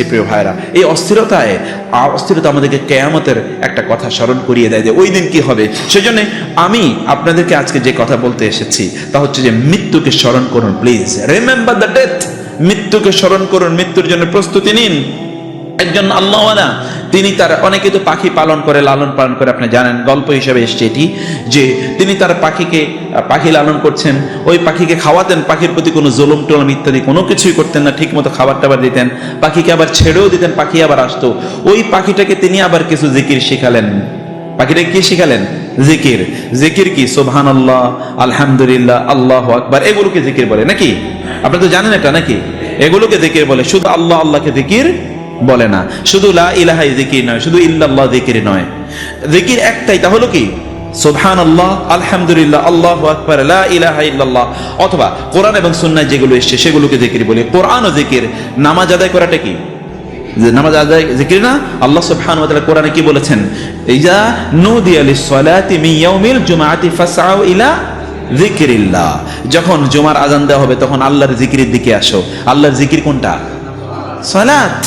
পেরেছি প্রিয় ভাইরা এই অস্থিরতায় অস্থিরতা আমাদেরকে কেয়ামতের একটা কথা স্মরণ করিয়ে দেয় যে ওই দিন কি হবে। সেই সেজন্য আমি আপনাদেরকে আজকে যে কথা বলতে এসেছি, তা হচ্ছে যে মৃত্যুকে স্মরণ করুন প্লিজ রিমেম্বার দ্য ডেথ মৃত্যুকে স্মরণ করুন, মৃত্যুর জন্য প্রস্তুতি নিন। একজন আল্লাহওয়ালা, তিনি তার, অনেকে তো পাখি পালন করে, লালন পালন করে, আপনি জানেন, গল্প হিসেবে এসছে এটি, যে তিনি তার পাখিকে, পাখি লালন করছেন, ওই পাখিকে খাওয়াতেন, পাখির প্রতি কোনো জুলুম, টলম ইত্যাদি, কোনো কিছুই করতেন না ঠিক মতো খাবার টাবার দিতেন, পাখিকে আবার ছেড়েও দিতেন, পাখি আবার আসতো, ওই পাখিটাকে তিনি আবার কিছু জিকির শিখালেন। পাখিটাকে কি শিখালেন? জিকির। জিকির কি? সোবহান আল্লাহ আলহামদুলিল্লাহ, আল্লাহ আকবার, এগুলোকে জিকির বলে, নাকি? আপনি তো জানেন এটা, নাকি? এগুলোকে জিকির বলে, শুধু আল্লাহ, আল্লাহকে জিকির বলে না। শুধু লা ইলাহাই জিকির নয়, শুধু ইল্লাল্লাহ জিকির নয়। জিকির একটাই, তা হলো কি? সুবহান আল্লাহ আলহামদুলিল্লাহ, আল্লাহ আকবার ইলাহা ইল্লাল্লাহ। অথবা কোরআন এবং সুন্নাহ যেগুলো এসছে, সেগুলোকে জিকির বলে। কোরআন ও জিকির নামাজ আদায় করাটা কি? যে নামাজ আদায় জিকির না? আল্লাহ সুবহানাহু ওয়া তাআলা কোরআনে কি বলেছেন? ইজা নুদিয়া লিস-সালাতি মিন ইয়াউমিল জুমআতি ফাসআউ ইলা যিকরিল্লাহ। যখন জুমার আজান দেওয়া হবে, তখন আল্লাহর জিকিরের দিকে আসো। আল্লাহর জিকির কোনটা? সালাত।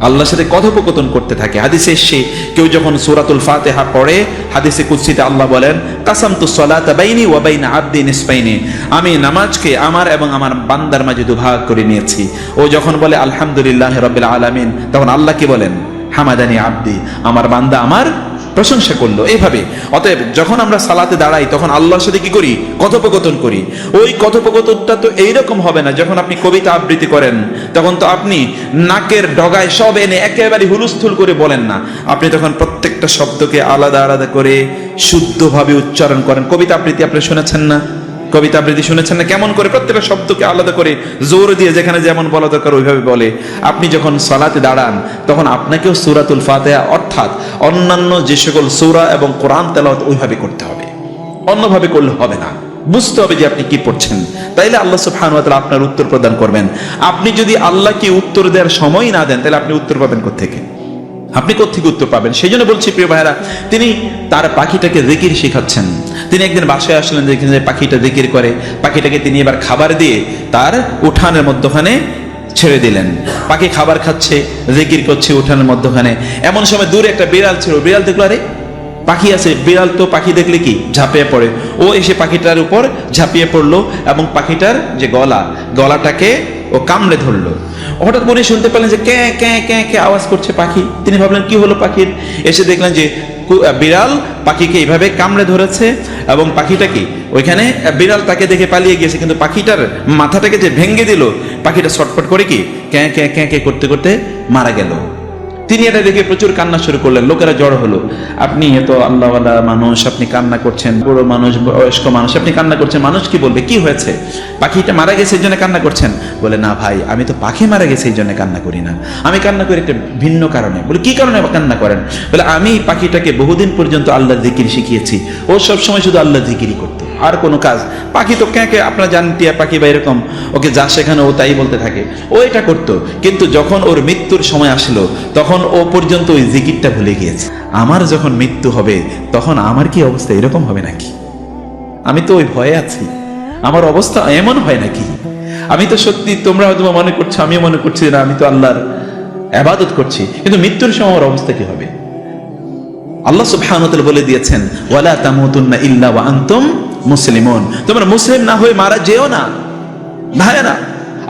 আল্লাহর সাথে কথোপকথন করতে থাকে। হাদিসে এসে কেউ যখন সুরাতুল ফাতেহা পড়ে, হাদিসে কুৎসিতে আল্লাহ বলেন, কাসাম তু বাইনি ওয়াবাইন বাইনা আবদি নিসফাইনি। আমি নামাজকে আমার এবং আমার বান্দার মাঝে দুভাগ করে নিয়েছি। ও যখন বলে, আলহামদুলিল্লাহ রবিল আলামিন, তখন আল্লাহ কি বলেন? হামাদানি আব্দি, আমার বান্দা আমার প্রশংসা করল। এইভাবে অতএব যখন আমরা সালাতে দাঁড়াই, তখন আল্লাহর সাথে কি করি? কথোপকথন করি। ওই কথোপকথনটা তো এইরকম হবে না, যখন আপনি কবিতা আবৃত্তি করেন, তখন তো আপনি নাকের ডগায় সব এনে একেবারে হুলুস্থুল করে বলেন না। আপনি তখন প্রত্যেকটা শব্দকে আলাদা আলাদা করে শুদ্ধভাবে উচ্চারণ করেন। কবিতা আবৃত্তি আপনি শুনেছেন না? কবিতা আবৃত্তি শুনেছেন না? কেমন করে প্রত্যেকটা শব্দকে আলাদা করে জোর দিয়ে যেখানে যেমন বলা দরকার ওইভাবে বলে। আপনি যখন সালাতে দাঁড়ান, তখন আপনাকেও সুরাতুল ফাতেহা, অর্থাৎ অন্যান্য যে সকল সূরা এবং কোরআন তেলাওয়াত ওইভাবে করতে হবে। অন্যভাবে করলে হবে না। বুঝতে হবে যে আপনি কি পড়ছেন। তাইলে আল্লাহ তাআলা আপনার উত্তর প্রদান করবেন। আপনি যদি আল্লাহকে উত্তর দেওয়ার সময় না দেন তাহলে আপনি উত্তর পাবেন কোত্থেকে? আপনি কোথেকে উত্তর পাবেন? সেই জন্য বলছি, প্রিয় ভাইরা তিনি তার পাখিটাকে জিকির শেখাচ্ছেন। তিনি একদিন বাসায় আসলেন দেখেন যে পাখিটা জিকির করে। পাখিটাকে তিনি এবার খাবার দিয়ে তার উঠানের মধ্যখানে ছেড়ে দিলেন। পাখি খাবার খাচ্ছে, জিকির করছে উঠানের মধ্যখানে। এমন সময় দূরে একটা বিড়াল ছিল। বিড়াল দেখল, আরে, পাখি আছে। বিড়াল তো পাখি দেখলে কি? ঝাঁপিয়ে পড়ে। ও এসে পাখিটার উপর ঝাঁপিয়ে পড়ল এবং পাখিটার যে গলা, গলাটাকে ও কামড়ে ধরলো। হঠাৎ করে শুনতে পেলেন যে ক্যাঁ ক্যাঁ ক্যাঁ ক্যাঁ আওয়াজ করছে পাখি। তিনি ভাবলেন, কি হলো পাখির? এসে দেখলেন যে বিড়াল পাখিকে এইভাবে কামড়ে ধরেছে এবং পাখিটা কি? ওইখানে বিড়াল তাকে দেখে পালিয়ে গিয়েছে, কিন্তু পাখিটার মাথাটাকে যে ভেঙে দিল, পাখিটা ছটফট করে কি, ক্যাঁ ক্যাঁ ক্যাঁ ক্যাঁ করতে করতে মারা গেল। তিনি এটা দেখে প্রচুর কান্না শুরু করলেন। লোকেরা জড়ো হলো। আপনি এত আল্লাহওয়ালা মানুষ, আপনি কান্না করছেন, বুড়ো মানুষ, বয়স্ক মানুষ, আপনি কান্না করছেন, মানুষ কি বলবে? কি হয়েছে? পাখিটা মারা গেছে, এই জন্য কান্না করছেন? বলে, না ভাই, আমি তো পাখি মারা গেছে, এই জন্য কান্না করি না। আমি কান্না করি একটা ভিন্ন কারণে। বলে, কি কারণে কান্না করেন? বলে, আমি পাখিটাকে বহুদিন পর্যন্ত আল্লাহ জিকির শিখিয়েছি। ও সব সময় শুধু আল্লাহ জিকিরই করতো। আর কোনো কাজ। পাখি তো ক্যাঁকে, আপনার জান টিয়া পাখি বা এরকম। ওকে যা সেখানে ও তাই বলতে থাকে। ও এটা করতো। কিন্তু যখন ওর মৃত্যুর সময় আসলো, তখন ও পর্যন্ত ওই জিকিরটা ভুলে গিয়েছে, আমার যখন মৃত্যু হবে, তখন আমার কি অবস্থা এরকম হবে নাকি? আমি তো ওই ভয়ে আছি। আমার অবস্থা এমন হয় নাকি? আমি তো সত্যি তোমরা হয়তো মনে করছ, আমিও মনে করছি না, আমি তো আল্লাহর আবাদত করছি। কিন্তু মৃত্যুর সময় আমার অবস্থা কি হবে? আল্লাহ সুবহানাহু বলে দিয়েছেন, ওয়ালা তামুতুন্না ইল্লা ওয়া আনতুম মুসলিমুন। তোমরা মুসলিম না হয়ে মারা যেও না ভাই না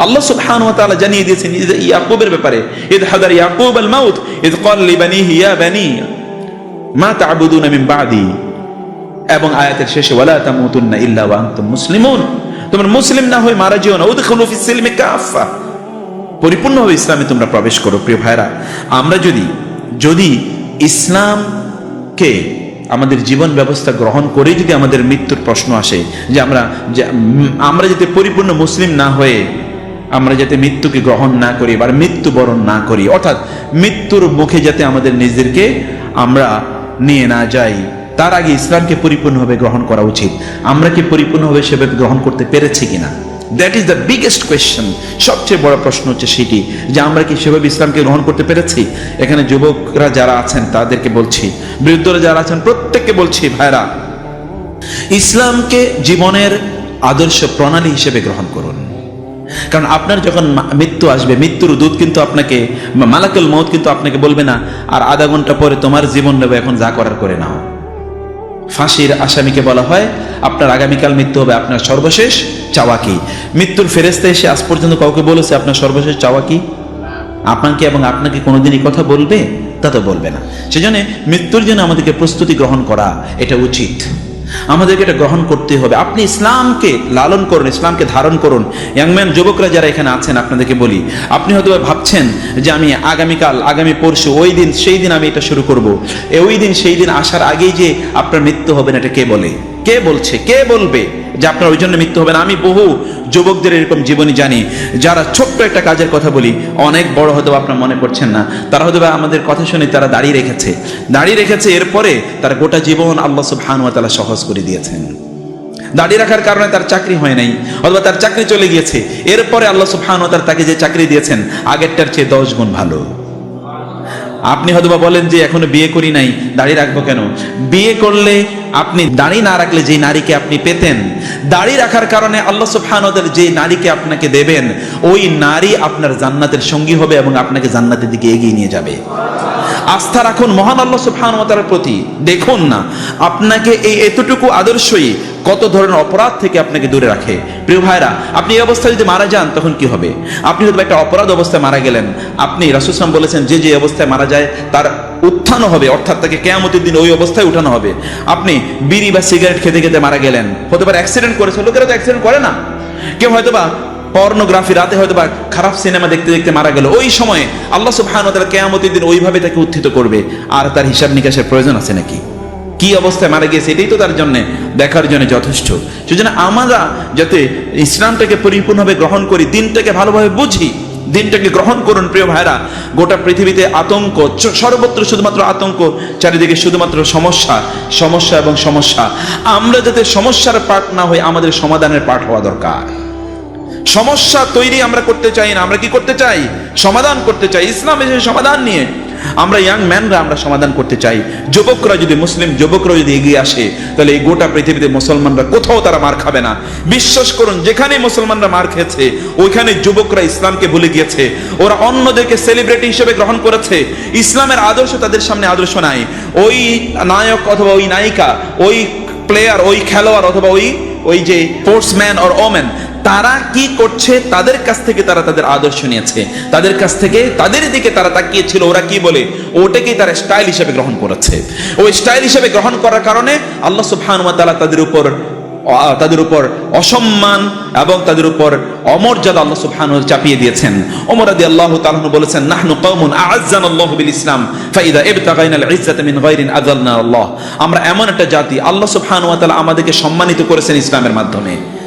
আল্লাহ সুবহানাহু ওয়া তাআলা জানিয়ে দিয়েছেন ইয়াকুবের ব্যাপারে ইদ হাদার ইয়াকুব আল মাউত ইদ ক্বাল লিবানিহি ইয়া বানি, মা তা'বুদুনা মিন বাদি। এবং আয়াতের শেষে, ওয়ালা তামুতুন্না ইল্লা ওয়া আনতুম মুসলিমুন। তোমরা মুসলিম না হয়ে মারা যেও না। উদখুলু ফিস সিলমি কাফা পরিপূর্ণভাবে ইসলামে তোমরা প্রবেশ করো, প্রিয় ভাইরা আমরা যদি যদি ইসলামকে আমাদের জীবন ব্যবস্থা গ্রহণ করে যদি আমাদের মৃত্যুর প্রশ্ন আসে, যে আমরা আমরা যাতে পরিপূর্ণ মুসলিম না হয়ে আমরা যাতে মৃত্যুকে গ্রহণ না করি বা মৃত্যুবরণ না করি। অর্থাৎ মৃত্যুর মুখে যাতে আমাদের নিজেদেরকে আমরা নিয়ে না যাই, তার আগে ইসলামকে পরিপূর্ণভাবে গ্রহণ করা উচিত। আমরা কি পরিপূর্ণভাবে সেভাবে গ্রহণ করতে পেরেছি কিনা? That is the biggest question সবচেয়ে বড় প্রশ্ন হচ্ছে সেটি, যে আমরা কি সেভাবে ইসলামকে গ্রহণ করতে পেরেছি? এখানে যুবকরা যারা আছেন, তাদেরকে বলছি, বৃদ্ধরা যারা আছেন, প্রত্যেককে বলছি ভাইরা ইসলামকে জীবনের আদর্শ প্রণালী হিসেবে গ্রহণ করুন। কারণ আপনার যখন মৃত্যু আসবে, মৃত্যুর দূত কিন্তু আপনাকে মালাকুল মৌত কিন্তু আপনাকে বলবে না, আর আধা ঘণ্টা পরে তোমার জীবন নেবে, এখন যা করার করে নাও। ফাঁসির আসামিকে বলা হয়, আপনার আগামীকাল মৃত্যু হবে, আপনার সর্বশেষ চাওয়া কি? মৃত্যুর ফেরেস্তা এসে আজ পর্যন্ত কাউকে বলেছে, আপনার সর্বশেষ চাওয়া কি? আপনাকে এবং আপনাকে কোনোদিন এই কথা বলবে? তা তো বলবে না। সেজন্য মৃত্যুর জন্য আমাদেরকে প্রস্তুতি গ্রহণ করা, এটা উচিত। আমাদেরকে এটা গ্রহণ করতে হবে। আপনি ইসলামকে লালন করুন, ইসলামকে ধারণ করুন। ইয়াংম্যান যুবকরা যারা এখানে আছেন, আপনাদেরকে বলি, আপনি হয়তো ভাবছেন যে আমি আগামীকাল, আগামী পরশু, ওই দিন, সেই দিন আমি এটা শুরু করব। ওই দিন, সেই দিন আসার আগেই যে আপনার মৃত্যু হবে না, এটা কে বলে? কে বলছে, কে বলবে যে আপনার ওই জন্য মৃত্যু হবে না? আমি বহু যুবকদের এরকম জীবনী জানি, যারা ছোট্ট একটা কাজের কথা বলি, অনেক বড় হয়তো আপনার মনে পড়ছেন না। তারা হয়তো আমাদের কথা শুনে তারা দাঁড়িয়ে রেখেছে। দাঁড়িয়ে রেখেছে এরপরে তার গোটা জীবন আল্লাহ সুবহানাহু ওয়া তাআলা সহজ করে দিয়েছেন। দাঁড়িয়ে রাখার কারণে তার চাকরি হয় নাই, অথবা তার চাকরি চলে গিয়েছে। এরপরে আল্লাহ সুবহানাহু ওয়া তাআলা তাকে যে চাকরি দিয়েছেন, আগেরটার চেয়ে দশ গুণ ভালো। আপনি হয়তোবা বলেন যে এখনও বিয়ে করি নাই দাঁড়িয়ে রাখব কেন? বিয়ে করলে আপনি দাড়ি না রাখলে যে নারীকে আপনি পেতেন, দাড়ি রাখার কারণে আল্লাহ সুফানদের যে নারীকে আপনাকে দেবেন, ওই নারী আপনার জান্নাতের সঙ্গী হবে এবং আপনাকে জান্নাতের দিকে এগিয়ে নিয়ে যাবে। আস্থা রাখুন মহান আল্লাহ সুবহানাহু প্রতি। দেখুন না, আপনাকে এই এতটুকু আদর্শই কত ধরনের অপরাধ থেকে আপনাকে দূরে রাখে। প্রিয় ভাইরা আপনি এই অবস্থায় যদি মারা যান, তখন কি হবে? আপনি হয়তো একটা অপরাধ অবস্থায় মারা গেলেন। আপনি রাসুসলাম বলেছেন, যে যে অবস্থায় মারা যায়, তার উত্থানও হবে, অর্থাৎ তাকে কেয়ামতের দিন ওই অবস্থায় উঠানো হবে। আপনি বিড়ি বা সিগারেট খেতে খেতে মারা গেলেন। হতে পারে অ্যাক্সিডেন্ট করেছে, লোকেরা তো অ্যাক্সিডেন্ট করে না। কেউ হয়তো বা পর্নোগ্রাফি রাতে হয়তো বা খারাপ সিনেমা দেখতে দেখতে মারা গেল। ওই সময়ে আল্লাহ সুবহানাহু ওয়া তাআলা কিয়ামতের দিন ওইভাবে তাকে উত্থিত করবে। আর তার হিসাব নিকাশের প্রয়োজন আছে নাকি? কি অবস্থায় মারা গিয়েছে এটাই তো তার জন্য দেখার জন্য যথেষ্ট। সেজন্য আমরা যাতে ইসলামটাকে পরিপূর্ণভাবে গ্রহণ করি, দিনটাকে ভালোভাবে বুঝি, দিনটাকে গ্রহণ করুন প্রিয় ভাইরা গোটা পৃথিবীতে আতঙ্ক সর্বত্র শুধুমাত্র আতঙ্ক, চারিদিকে শুধুমাত্র সমস্যা সমস্যা এবং সমস্যা। আমরা যাতে সমস্যার পার্ট না হই, আমাদের সমাধানের পাঠ হওয়া দরকার। সমস্যা তৈরি আমরা করতে চাই না। আমরা কি করতে চাই? সমাধান করতে চাই। ইসলাম এসে সমাধান নিয়ে আমরা ইয়াং ম্যানরা আমরা সমাধান করতে চাই। যুবকরা যদি মুসলিম যুবকরা যদি এগিয়ে আসে, তাহলে এই গোটা পৃথিবীতে মুসলমানরা কোথাও তারা মার খাবে না। বিশ্বাস করুন, যেখানে মুসলমানরা মার খেয়েছে, ওইখানে যুবকরা ইসলামকে ভুলে গিয়েছে। ওরা অন্যদেরকে সেলিব্রিটি হিসেবে গ্রহণ করেছে। ইসলামের আদর্শ তাদের সামনে আদর্শ নাই। ওই নায়ক অথবা ওই নায়িকা, ওই প্লেয়ার ওই খেলোয়াড় অথবা ওই ওই যে স্পোর্টসম্যান অর ওমেন তারা কি করছে? তাদের কাছ থেকে তারা তাদের আদর্শ নিয়েছে। তাদের কাছ থেকে তাদের দিকে তারা তাকিয়েছিল। ওরা কি বলে? ওটাকেই তারা স্টাইল হিসেবে গ্রহণ করেছে। ওই স্টাইল হিসেবে গ্রহণ করার কারণে আল্লাহ সুবহানাহু ওয়া তাদের উপর তাদের উপর অসম্মান এবং তাদের উপর অমর্যাদা আল্লাহ সুবহানাহু চাপিয়ে দিয়েছেন। ওমর রাদিয়াল্লাহু আল্লাহ আনহু বলেছেন, নাহনু কওমুন আ'আজ্জানাল্লাহু বিল ইসলাম, ফাইদা ইবতাগাইনাল ইজ্জাতা মিন আল্লাহ। আমরা এমন একটা জাতি, আল্লাহ সুবহানাহু ওয়া আমাদেরকে সম্মানিত করেছেন ইসলামের মাধ্যমে।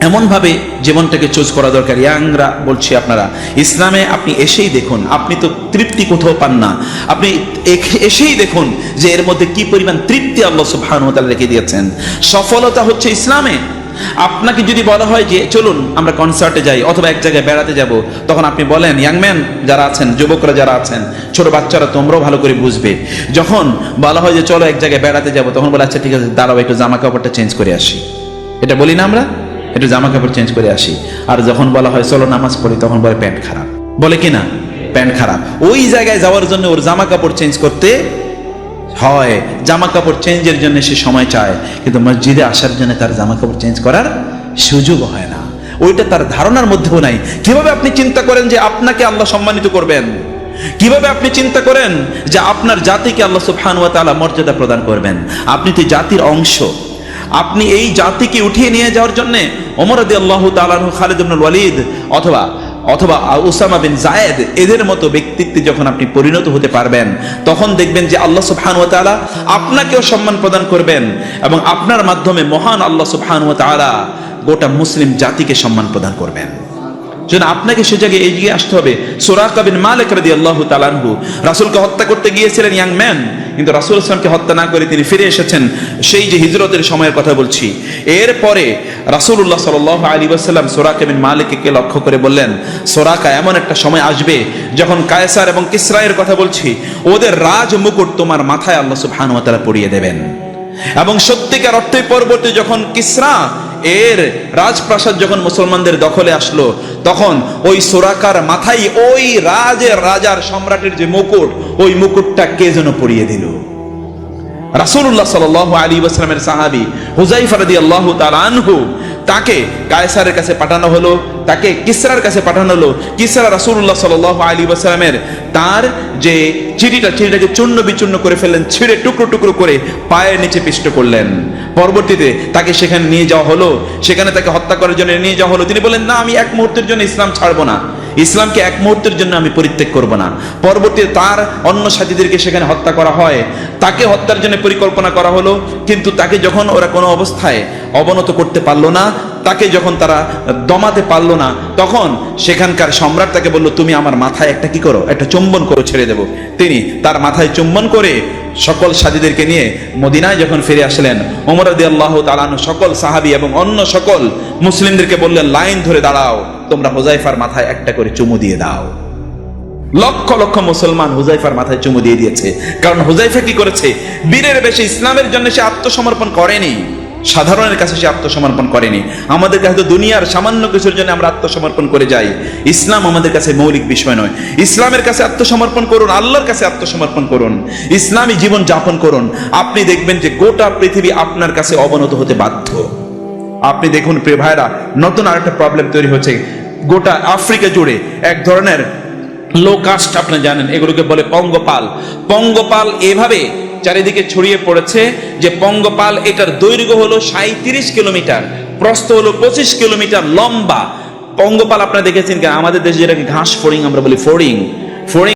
এমনভাবে জীবনটাকে চুজ করা দরকার। ইয়াংরা বলছি আপনারা, ইসলামে আপনি এসেই দেখুন, আপনি তো তৃপ্তি কোথাও পান না। আপনি এসেই দেখুন যে এর মধ্যে কি পরিমাণ তৃপ্তি আল্লাহ সুবহানাহু ওয়া রেখে দিয়েছেন। সফলতা হচ্ছে ইসলামে। আপনাকে যদি বলা হয় যে, চলুন আমরা কনসার্টে যাই অথবা এক জায়গায় বেড়াতে যাব, তখন আপনি বলেন ইয়াংম্যান যারা আছেন, যুবকরা যারা আছেন, ছোট বাচ্চারা তোমরাও ভালো করে বুঝবে। যখন বলা হয় যে, চলো এক জায়গায় বেড়াতে যাব, তখন বলে আচ্ছা ঠিক আছে, দাঁড়াও, একটু জামা কাপড়টা চেঞ্জ করে আসি। এটা বলি না আমরা? একটু জামা কাপড় চেঞ্জ করে আসি। আর যখন বলা হয় চলো নামাজ পড়ি, তখন বলে প্যান্ট খারাপ। বলে কি না? প্যান্ট খারাপ। ওই জায়গায় যাওয়ার জন্য ওর জামা কাপড় চেঞ্জ করতে হয়। জামা কাপড় চেঞ্জের জন্য সে সময় চায়। কিন্তু মসজিদে আসার জন্য তার জামা কাপড় চেঞ্জ করার সুযোগ হয় না। ওইটা তার ধারণার মধ্যেও নাই। কীভাবে আপনি চিন্তা করেন যে আপনাকে আল্লাহ সম্মানিত করবেন? কীভাবে আপনি চিন্তা করেন যে আপনার জাতিকে আল্লাহ সুবহান ওয়া মর্যাদা প্রদান করবেন? আপনি তো জাতির অংশ। আপনি এই জাতিকে উঠিয়ে নিয়ে যাওয়ার জন্য ওমর আল্লাহ তাআলা খালিদ ওয়ালিদ অথবা অথবা ওসামা বিন জায়েদ এদের মতো ব্যক্তিত্বে যখন আপনি পরিণত হতে পারবেন, তখন দেখবেন যে আল্লাহ সুবহান ওয়া তাআলা আপনাকেও সম্মান প্রদান করবেন এবং আপনার মাধ্যমে মহান আল্লাহ সুবহান ওয়া তাআলা গোটা মুসলিম জাতিকে সম্মান প্রদান করবেন। যেন আপনাকে সে জায়গায় এগিয়ে আসতে হবে। সোরাকা বিন মালিক রাদিয়াল্লাহু তাআলাহু রাসূলকে হত্যা করতে গিয়েছিলেন ইয়াং ম্যান, কিন্তু রাসূল ইসলামকে হত্যা না করে তিনি ফিরে এসেছেন। সেই যে হিজরতের সময়ের কথা বলছি। এরপরে রাসূলুল্লাহ সাল্লাল্লাহু আলাইহি ওয়াসাল্লাম সোরাকা বিন মালিককে লক্ষ্য করে বললেন, সোরাকা এমন একটা সময় আসবে যখন কায়সার এবং কিসরায়ের কথা বলছি, ওদের রাজ মুকুট তোমার মাথায় আল্লাহ সুবহানাহু ওয়া তাআলা পরিয়ে দেবেন। এবং সত্যিকার অর্থে পরবর্তী যখন কিসরা এর রাজপ্রাসাদ যখন মুসলমানদের দখলে আসলো, তখন ওই সোরাকার মাথায় ওই রাজের রাজার সম্রাটের যে মুকুট, ওই মুকুটটা কে যেন পরিয়ে দিল? রাসুল্লাহ সাল আলী আসলামের সাহাবী দিয়ে আল্লাহ তাআলা আনহু তাকে কায়সারের কাছে পাঠানো হলো, তাকে কিসরার কাছে পাঠানো হলো। কিসরা রাসুল্লাহ সাল আলী আসসালামের তার যে চিঠিটা, চিঠিটাকে চূর্ণ বিচূর্ণ করে ফেললেন, ছিঁড়ে টুকরো টুকরো করে পায়ের নিচে পিষ্ট করলেন। পরবর্তীতে তাকে সেখানে নিয়ে যাওয়া হলো, সেখানে তাকে হত্যা করার জন্য নিয়ে যাওয়া হলো। তিনি বলেন না, আমি এক মুহূর্তের জন্য ইসলাম ছাড়বো না। ইসলামকে এক মুহূর্তের জন্য আমি পরিত্যাগ করব না। পরবর্তীতে তার অন্য সাথীদেরকে সেখানে হত্যা করা হয়। তাকে হত্যার জন্য পরিকল্পনা করা হলো, কিন্তু তাকে যখন ওরা কোনো অবস্থায় অবনত করতে পারল না, তাকে যখন তারা দমাতে পারল না, তখন সেখানকার সম্রাট তাকে বলল, তুমি আমার মাথায় একটা কি করো? একটা চুম্বন করো, ছেড়ে দেব। তিনি তার মাথায় চুম্বন করে সকল সাথীদেরকে নিয়ে মদিনায় যখন ফিরে আসলেন, ওমর রাদি আল্লাহ তালানু সকল সাহাবি এবং অন্য সকল মুসলিমদেরকে বললেন, লাইন ধরে দাঁড়াও। তোমরা হোজাইফার মাথায় একটা করে চুমু দিয়ে দাও। লক্ষ লক্ষ মুসলমান হুজাইফার মাথায় চুমু দিয়ে দিয়েছে। কারণ হুজাইফা কি করেছে? বীরের বেশি ইসলামের জন্য সে আত্মসমর্পণ করেনি। সাধারণের কাছে সে আত্মসমর্পণ করেনি। আমাদের কাছে তো দুনিয়ার সামান্য কিছুর জন্য আমরা আত্মসমর্পণ করে যাই। ইসলাম আমাদের কাছে মৌলিক বিষয় নয়। ইসলামের কাছে আত্মসমর্পণ করুন, আল্লাহর কাছে আত্মসমর্পণ করুন। ইসলামী জীবন যাপন করুন। আপনি দেখবেন যে গোটা পৃথিবী আপনার কাছে অবনত হতে বাধ্য। আপনি দেখুন, প্রিয় ভাইরা নতুন আরেকটা প্রবলেম তৈরি হচ্ছে। গোটা আফ্রিকা জুড়ে এক ধরনের লো কাস্ট আপনি জানেন, এগুলোকে বলে পঙ্গপাল। পঙ্গপাল এভাবে চারিদিকে ছড়িয়ে পড়েছে যে পঙ্গপাল এটার দৈর্ঘ্য হলো সাঁত্রিশ কিলোমিটার, প্রস্থ হলো পঁচিশ কিলোমিটার লম্বা। পঙ্গপাল আপনারা দেখেছেন আমাদের দেশে যেটাকে ঘাস ফড়িং আমরা বলি ফড়িং। ফড়িং